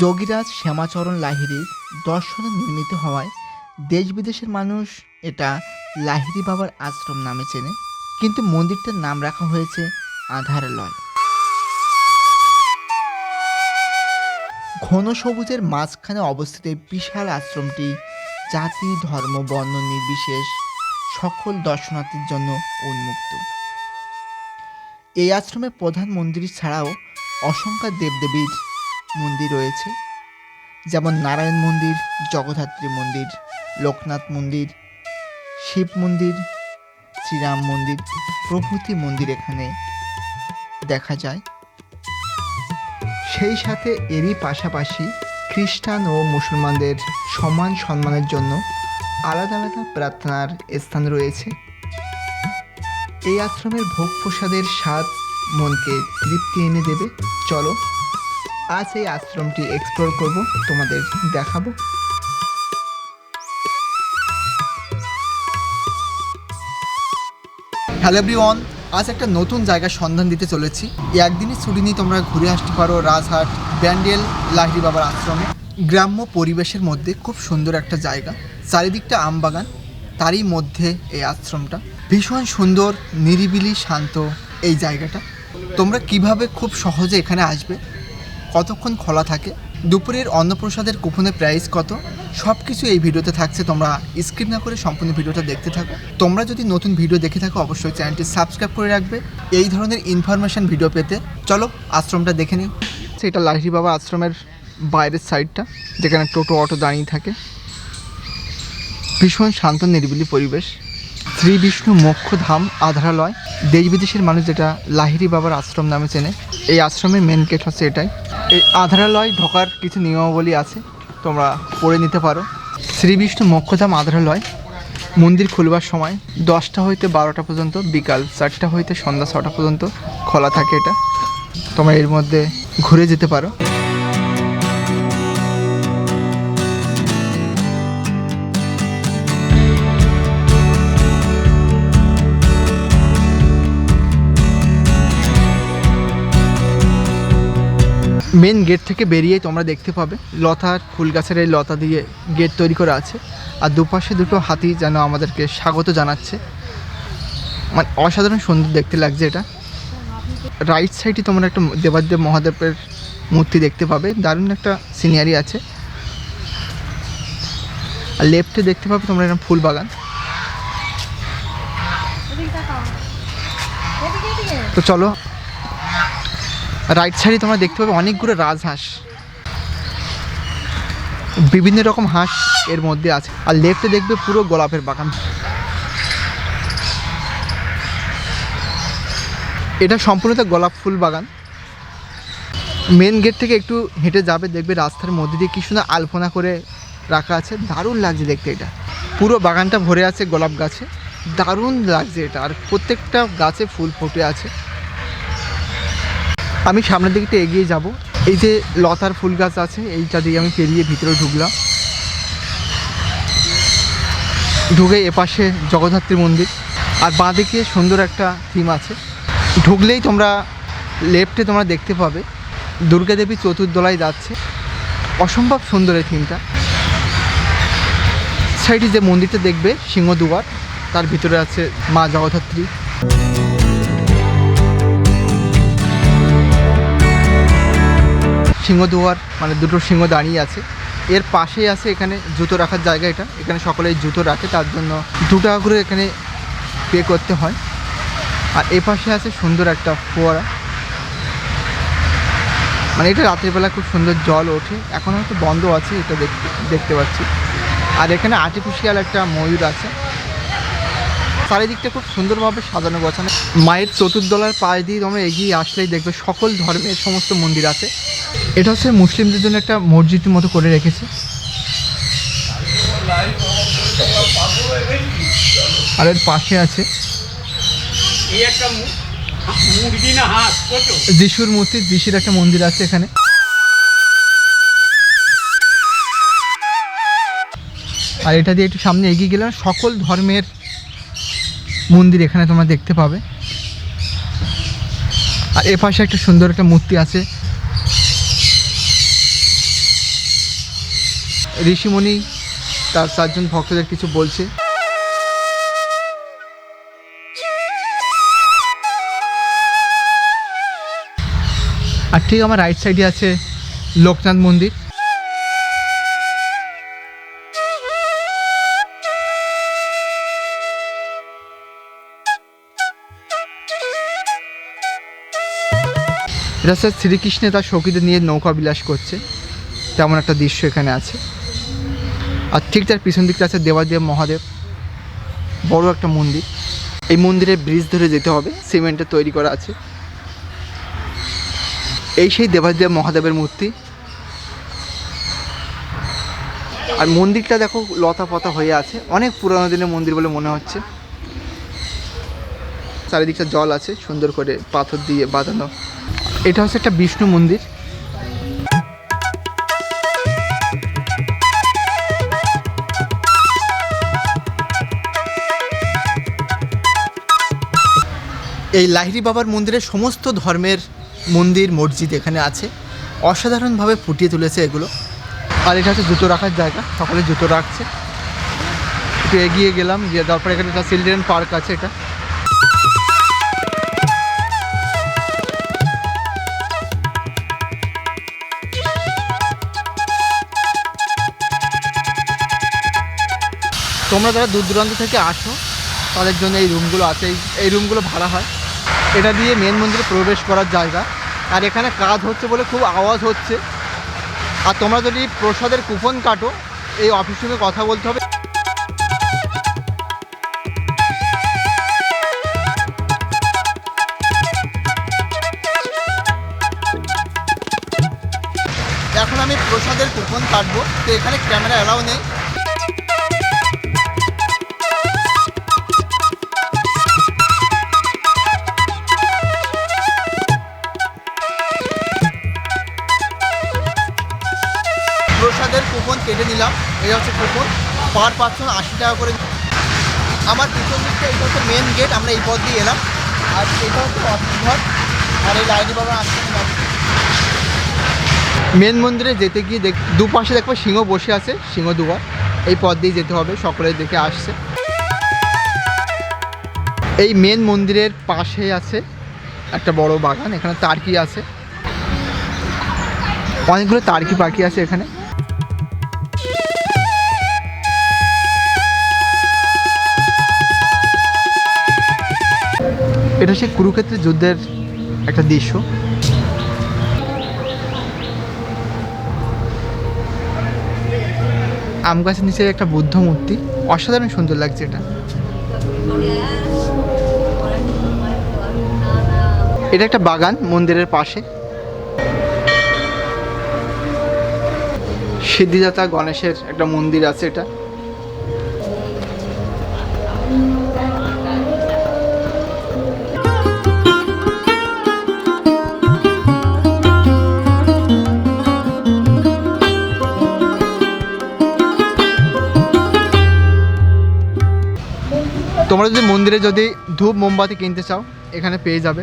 যোগীরাজ শ্যামাচরণ লাহিড়ির দর্শনে নির্মিত হওয়ায় দেশ বিদেশের মানুষ এটা লাহিড়ি বাবার আশ্রম নামে চেনে, কিন্তু মন্দিরটার নাম রাখা হয়েছে আধারলয় ঘন সবুজের মাঝখানে অবস্থিত এই বিশাল আশ্রমটি জাতি, ধর্ম, বর্ণ নির্বিশেষ সকল দর্শনার্থীর জন্য উন্মুক্ত। এই আশ্রমে প্রধান মন্দির ছাড়াও অসংখ্য দেবদেবীর মন্দির রয়েছে। যেমন নারায়ণ মন্দির, জগদ্ধাত্রী মন্দির, লোকনাথ মন্দির, শিব মন্দির, শ্রীরাম মন্দির, প্রভৃতি মন্দির এখানে দেখা যায়। সেই সাথে এরই পাশাপাশি খ্রিস্টান ও মুসলমানদের সমান সম্মানের জন্য আলাদা আলাদা প্রার্থনার স্থান রয়েছে। এই আশ্রমের ভোগ প্রসাদের স্বাদ মনকে তৃপ্তি এনে দেবে। চলো আজ এই আশ্রমটি এক্সপ্লোর করব, তোমাদের দেখাবো। হ্যালো এভরিওয়ান আজ একটা নতুন জায়গার সন্ধান দিতে চলেছি। একদিনই ছুটি নিয়ে তোমরা ঘুরে আসতে পারো রাজহাট, ব্যান্ডেল, লাহিড়ি বাবার আশ্রমে। গ্রাম্য পরিবেশের মধ্যে খুব সুন্দর একটা জায়গা। চারিদিকটা আম বাগান তারই মধ্যে এই আশ্রমটা। ভীষণ সুন্দর, নিরিবিলি, শান্ত এই জায়গাটা। তোমরা কীভাবে খুব সহজে এখানে আসবে? কতক্ষণ খোলা থাকে? দুপুরের অন্নপ্রসাদের কুপনের প্রাইস কত? সব কিছু এই ভিডিওতে থাকছে, তোমরা স্কিপ না করে সম্পূর্ণ ভিডিওটা দেখতে থাকো। তোমরা যদি নতুন ভিডিও দেখে থাকো, অবশ্যই চ্যানেলটি সাবস্ক্রাইব করে রাখবে। এই ধরনের ইনফরমেশন ভিডিও পেতে চলো আশ্রমটা দেখে নিও সেটা লাহিড়ি বাবা আশ্রমের বাইরের সাইডটা যেখানে টোটো, অটো দাঁড়িয়ে থাকে। ভীষণ শান্ত, নিরিবিলি পরিবেশ। শ্রী বিষ্ণু মোক্ষ ধাম আধারালয়। দেশ বিদেশের মানুষ যেটা লাহিড়ি বাবার আশ্রম নামে চেনে। এই আশ্রমের মেন গেট হচ্ছে এটাই। এই আধারালয় ঢোকার কিছু নিয়মাবলী আছে, তোমরা পড়ে নিতে পারো। শ্রী বিষ্ণু মক্ষধাম আধারালয়, মন্দির খুলবার সময় দশটা হইতে বারোটা পর্যন্ত, বিকাল চারটা হইতে সন্ধ্যা ছটা পর্যন্ত খোলা থাকে এটা। তোমরা এর মধ্যে ঘুরে যেতে পারো। মেন গেট থেকে বেরিয়ে তোমরা দেখতে পাবে। লতার ফুল গাছের এই লতা দিয়ে গেট তৈরি করা আছে। আর দুপাশে দুটো হাতি যেন আমাদেরকে স্বাগত জানাচ্ছে। মানে অসাধারণ সুন্দর দেখতে লাগছে এটা। রাইট সাইডে তোমরা একটা দেবাদেব মহাদেবের মূর্তি দেখতে পাবে। দারুণ একটা সিনারি আছে। আর লেফটে দেখতে পাবে তোমরা এরকম ফুল বাগান। তো চলো রাইট সাইডে তোমরা দেখতে পাবে অনেকগুলো রাজহাঁস। বিভিন্ন রকম হাঁস এর মধ্যে আছে। আর লেফটে দেখবে পুরো গোলাপের বাগান। এটা সম্পূর্ণত গোলাপ ফুল বাগান। মেন গেট থেকে একটু হেঁটে যাবে, দেখবে রাস্তার মধ্যে দিয়ে কি সুন্দর আলপনা করে রাখা আছে। দারুণ লাগছে দেখতে এটা। পুরো বাগানটা ভরে আছে গোলাপ গাছে। দারুণ লাগছে এটা। আর প্রত্যেকটা গাছে ফুল ফুটে আছে। আমি সামনের দিকে এগিয়ে যাব। এই যে লতার ফুল গাছ আছে, এইটা দিয়ে আমি পেরিয়ে ভিতরে ঢুকলাম। ঢুকে এপাশে জগদ্ধাত্রী মন্দির, আর বাঁদিকে সুন্দর একটা থিম আছে। ঢুকলেই তোমরা লেফটে তোমরা দেখতে পাবে দুর্গাদেবী চতুর্দলায় যাচ্ছে। অসম্ভব সুন্দর এই থিমটা সাইডে যে মন্দিরটা দেখবে, সিংহদুয়ার, তার ভিতরে আছে মা জগদ্ধাত্রী। সিংহদুয়ার মানে দুটো সিংহ দাঁড়িয়ে আছে। এর পাশেই আছে এখানে জুতো রাখার জায়গা এটা। এখানে সকলেই জুতো রাখে, তার জন্য দু টাকা করে এখানে পে করতে হয়। আর এ পাশে আছে সুন্দর একটা ফোয়ারা। মানে এটা রাত্রিবেলা খুব সুন্দর জল ওঠে। এখন হয়তো বন্ধ আছে, এটা দেখতে দেখতে পাচ্ছি। আর এখানে আর্টিফিশিয়াল একটা ময়ূর আছে। চারিদিকটা খুব সুন্দরভাবে সাজানো গোছানো। মায়ের চতুর্দলার পায়ে দিয়ে তোমরা এগিয়ে আসলেই দেখবে সকল ধর্মের সমস্ত মন্দির আছে। এটা হচ্ছে মুসলিমদের জন্য একটা মসজিদের মতো করে রেখেছে। আর এর পাশে আছে যিশুর মূর্তি, যিশুর একটা মন্দির আছে এখানে। আর এটা দিয়ে একটু সামনে এগিয়ে গেলে সকল ধর্মের মন্দির এখানে তোমরা দেখতে পাবে। আর এ পাশে একটা সুন্দর একটা মূর্তি আছে। ঋষিমণি তার চারজন ভক্তদের কিছু বলছে। আর ঠিক আমার রাইট সাইডে আছে লোকনাথ মন্দির। এটা স্যার শ্রীকৃষ্ণে তার সখীদের নিয়ে নৌকা বিলাস করছে। তেমন একটা দৃশ্য এখানে আছে। আর ঠিক তার পিছন দিকটা আছে দেবাদেব মহাদেব। বড় একটা মন্দির। এই মন্দিরের ব্রিজ ধরে যেতে হবে সিমেন্টের তৈরি করা আছে। এই সেই দেবাদেব মহাদেবের মূর্তি। আর মন্দিরটা দেখো লতা পাতা হয়ে আছে, অনেক পুরানো দিনের মন্দির বলে মনে হচ্ছে। চারিদিকটা জল আছে, সুন্দর করে পাথর দিয়ে বাঁধানো। এটা হচ্ছে একটা বিষ্ণু মন্দির। এই লাহিড়ি বাবার মন্দিরে সমস্ত ধর্মের মন্দির, মসজিদ এখানে আছে। অসাধারণভাবে ফুটিয়ে তুলেছে এগুলো। আর এটা হচ্ছে জুতো রাখার জায়গা, সকলে জুতো রাখছে। একটু এগিয়ে গেলাম, গিয়ে তারপরে এখানে একটা চিলড্রেন পার্ক আছে এটা। তোমরা যারা দূর দূরান্ত থেকে আসো, তাদের জন্য এই রুমগুলো আছে। এই এই রুমগুলো ভাড়া হয়। এটা দিয়ে মেন মন্দিরে প্রবেশ করার জায়গা। আর এখানে কাজ হচ্ছে বলে খুব আওয়াজ হচ্ছে। আর তোমরা যদি প্রসাদের কুপন কাটো, এই অফিস রুমে কথা বলতে হবে। এখন আমি প্রসাদের কুপন কাটবো। তো এখানে ক্যামেরা অ্যালাউ নেই। কেটে নিলাম। এটা হচ্ছে কুপন। পার পার্সন আশি টাকা করে আমার পিছন দিকটা, এটা হচ্ছে মেন গেট আমরা এই পথ দিয়ে এলাম। আর এটা হচ্ছে ঘর। আর এই লাইনি বাবা আসছে মেন মন্দিরে যেতে গিয়ে দেখ, দুপাশে দেখব সিংহ বসে আছে, সিংহ দুবার এই পথ দিয়ে যেতে হবে সকলে দেখে আসছে। এই মেন মন্দিরের পাশে আছে একটা বড় বাগান, এখানে তার্কি আছে। অনেকগুলো তার্কি পাখি আছে এখানে। এটা সে কুরুক্ষেত্রের যুদ্ধের একটা দৃশ্য। আম গাছের নিচে একটা বুদ্ধ মূর্তি, অসাধারণ সুন্দর লাগছে এটা। এটা একটা বাগান মন্দিরের পাশে। সিদ্ধিদাতা গণেশের একটা মন্দির আছে এটা। তোমরা যদি মন্দিরে যদি ধূপ মোমবাতি কিনতে চাও এখানে পেয়ে যাবে।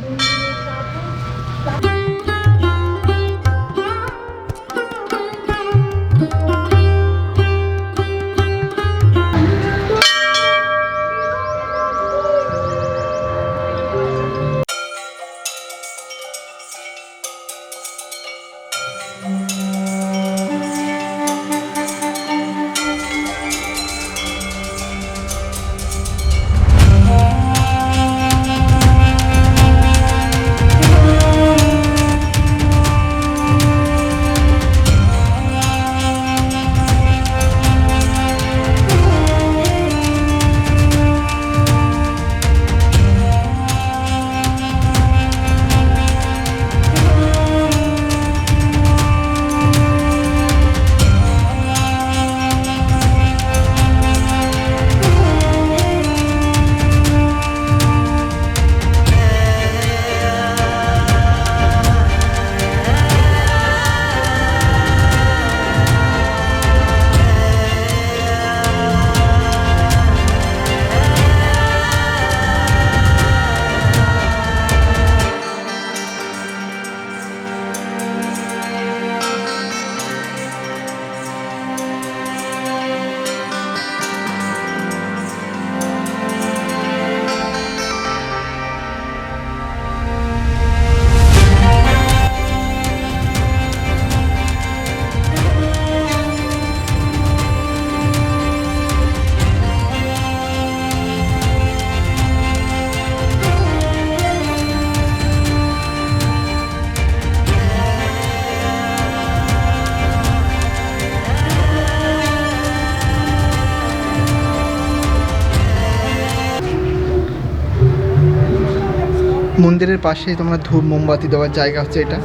মন্দিরের পাশে তোমরা ধূপ, মোমবাতি দেওয়ার জায়গা হচ্ছে এটা।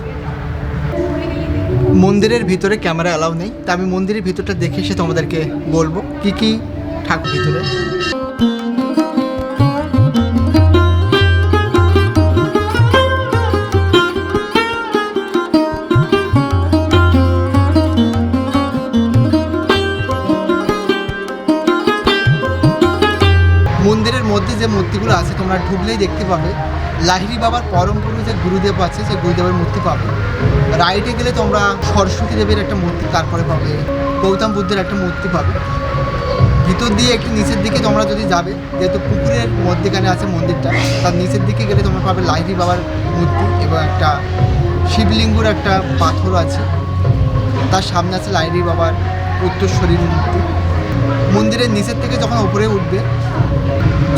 মন্দিরের ভিতরে ক্যামেরা অ্যালাউ নেই, তা আমি মন্দিরের ভিতরটা দেখে এসে তোমাদেরকে বলব কি কি ঠাকুর ভিতরে। মন্দিরের মধ্যে যে মূর্তিগুলো আছে, তোমরা ঢুকলেই দেখতে পাবে। লাহিড়ি বাবার পরম যে গুরুদেব আছে, সেই গুরুদেবের মূর্তি পাবে। রাইটে গেলে তোমরা সরস্বতী দেবীর একটা মূর্তি, তারপরে পাবে। গৌতম বুদ্ধের একটা মূর্তি পাবে। ভিতর দিয়ে একটু নিচের দিকে তোমরা যদি যাবে, যেহেতু পুকুরের মধ্যেখানে আছে মন্দিরটা, তার নিচের দিকে গেলে তোমরা পাবে লাহিড়ি বাবার মূর্তি এবং একটা শিবলিঙ্গুর একটা পাথর আছে। তার সামনে আছে লাহিড়ি বাবার উত্তরস্বরীর মূর্তি। মন্দিরের নিচের থেকে যখন উপরে উঠবে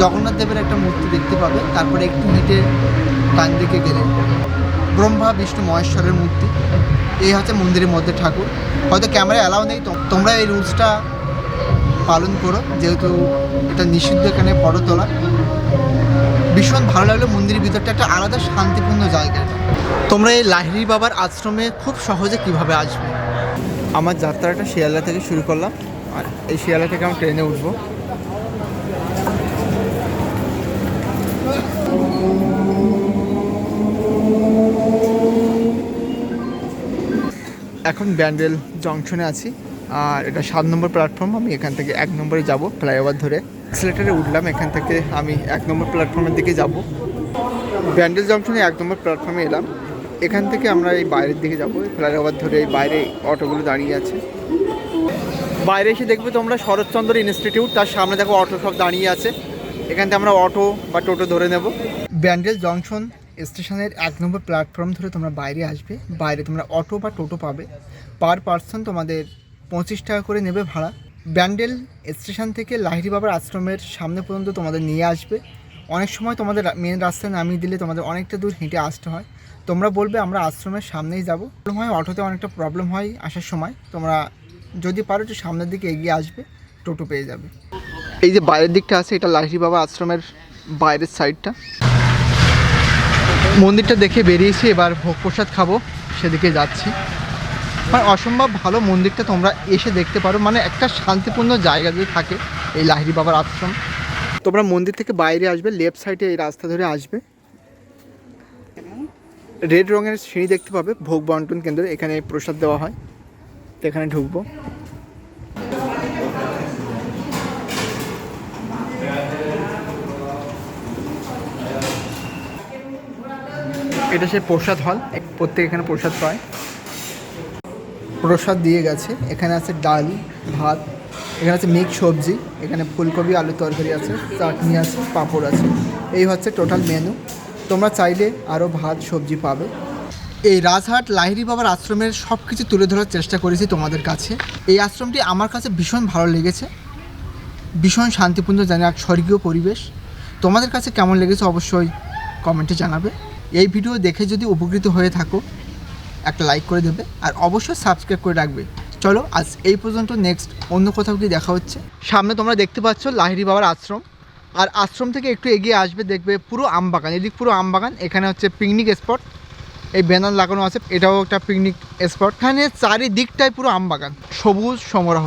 জগন্নাথ দেবের একটা মূর্তি দেখতে পাবে। তারপরে একটু হেঁটে ডান দিকে গেলে ব্রহ্মা, বিষ্ণু, মহেশ্বরের মূর্তি। এই হচ্ছে মন্দিরের মধ্যে ঠাকুর। হয়তো ক্যামেরা অ্যালাউ নেই তোমরা এই রুলসটা পালন করো। যেহেতু এটা নিষিদ্ধ এখানে ফটো তোলা ভীষণ ভালো লাগল মন্দিরের ভিতরটা, একটা আলাদা শান্তিপূর্ণ জায়গা। তোমরা এই লাহিড়ি বাবার আশ্রমে খুব সহজে কীভাবে আসবে? আমার যাত্রাটা শিয়ালদা থেকে শুরু করলাম। আর এই শিয়ালদা থেকে আমি ট্রেনে উঠবো। এখন ব্যান্ডেল জংশনে আছি, আর এটা সাত নম্বর প্ল্যাটফর্ম, আমি এখান থেকে এক নম্বরে যাব ফ্লাইওভার ধরে। অ্যাক্সিলেটারে উঠলাম, এখান থেকে আমি এক নম্বর প্ল্যাটফর্মের দিকে যাব। ব্যান্ডেল জংশনে এক নম্বর প্ল্যাটফর্মে এলাম। এখান থেকে আমরা এই বাইরের দিকে যাব ফ্লাইওভার ধরে এই বাইরে অটোগুলো দাঁড়িয়ে আছে। বাইরে এসে দেখবে তোমরা শরৎচন্দ্র ইনস্টিটিউট, তার সামনে দেখো অটো সব দাঁড়িয়ে আছে। এখান থেকে আমরা অটো বা টোটো ধরে নেব। ব্যান্ডেল জংশন স্টেশনের এক নম্বর প্ল্যাটফর্ম ধরে তোমরা বাইরে আসবে। বাইরে তোমরা অটো বা টোটো পাবে। পার পার্সন তোমাদের পঁচিশ টাকা করে নেবে ভাড়া। ব্যান্ডেল স্টেশন থেকে লাহিড়ি বাবার আশ্রমের সামনে পর্যন্ত তোমাদের নিয়ে আসবে। অনেক সময় তোমাদের মেন রাস্তায় নামিয়ে দিলে তোমাদের অনেকটা দূর হেঁটে আসতে হয়। তোমরা বলবে, আমরা আশ্রমের সামনেই যাব। প্রবলেম হয়, অটোতে অনেকটা প্রবলেম হয় আসার সময়। তোমরা যদি পারো একটু সামনের দিকে এগিয়ে আসবে, টোটো পেয়ে যাবে। এই যে বাইরের দিকটা আছে, এটা লাহিড়ি বাবা আশ্রমের বাইরের সাইডটা মন্দিরটা দেখে বেরিয়েছি, এবার ভোগ প্রসাদ খাব, সেদিকে যাচ্ছি। মানে অসম্ভব ভালো মন্দিরটা তোমরা এসে দেখতে পারো মানে একটা শান্তিপূর্ণ জায়গা যদি থাকে, এই লাহিড়ি বাবার আশ্রম। তোমরা মন্দির থেকে বাইরে আসবে লেফট সাইডে এই রাস্তা ধরে আসবে। রেড রঙের সিঁড়ি দেখতে পাবে, ভোগ বন্টন কেন্দ্র, এখানে প্রসাদ দেওয়া হয়, এখানে ঢুকবো। এটা সে প্রসাদ হল এক- প্রত্যেক এখানে প্রসাদ পায়। প্রসাদ দিয়ে গেছে। এখানে আছে ডাল, ভাত, এখানে আছে মিক্স সবজি, এখানে ফুলকপি, আলু তরকারি আছে, চাটনি আছে, পাঁপড় আছে। এই হচ্ছে টোটাল মেনু তোমরা চাইলে আরও ভাত, সবজি পাবে। এই রাজহাট লাহিড়ি বাবার আশ্রমের সব কিছু তুলে ধরার চেষ্টা করেছি তোমাদের কাছে। এই আশ্রমটি আমার কাছে ভীষণ ভালো লেগেছে। ভীষণ শান্তিপূর্ণ জানি এক স্বর্গীয় পরিবেশ। তোমাদের কাছে কেমন লেগেছে অবশ্যই কমেন্টে জানাবে। এই ভিডিও দেখে যদি উপকৃত হয়ে থাকো, একটা লাইক করে দেবে আর অবশ্যই সাবস্ক্রাইব করে রাখবে। চলো আজ এই পর্যন্ত নেক্সট অন্য কোথাও কি দেখা হচ্ছে। সামনে তোমরা দেখতে পাচ্ছ লাহিড়ি বাবার আশ্রম। আর আশ্রম থেকে একটু এগিয়ে আসবে, দেখবে পুরো আম বাগান এদিক পুরো আম বাগান এখানে হচ্ছে পিকনিক স্পট এই ব্যানার লাগানো আছে, এটাও একটা পিকনিক স্পট এখানে চারিদিকটাই পুরো আম বাগান সবুজ সমারোহ।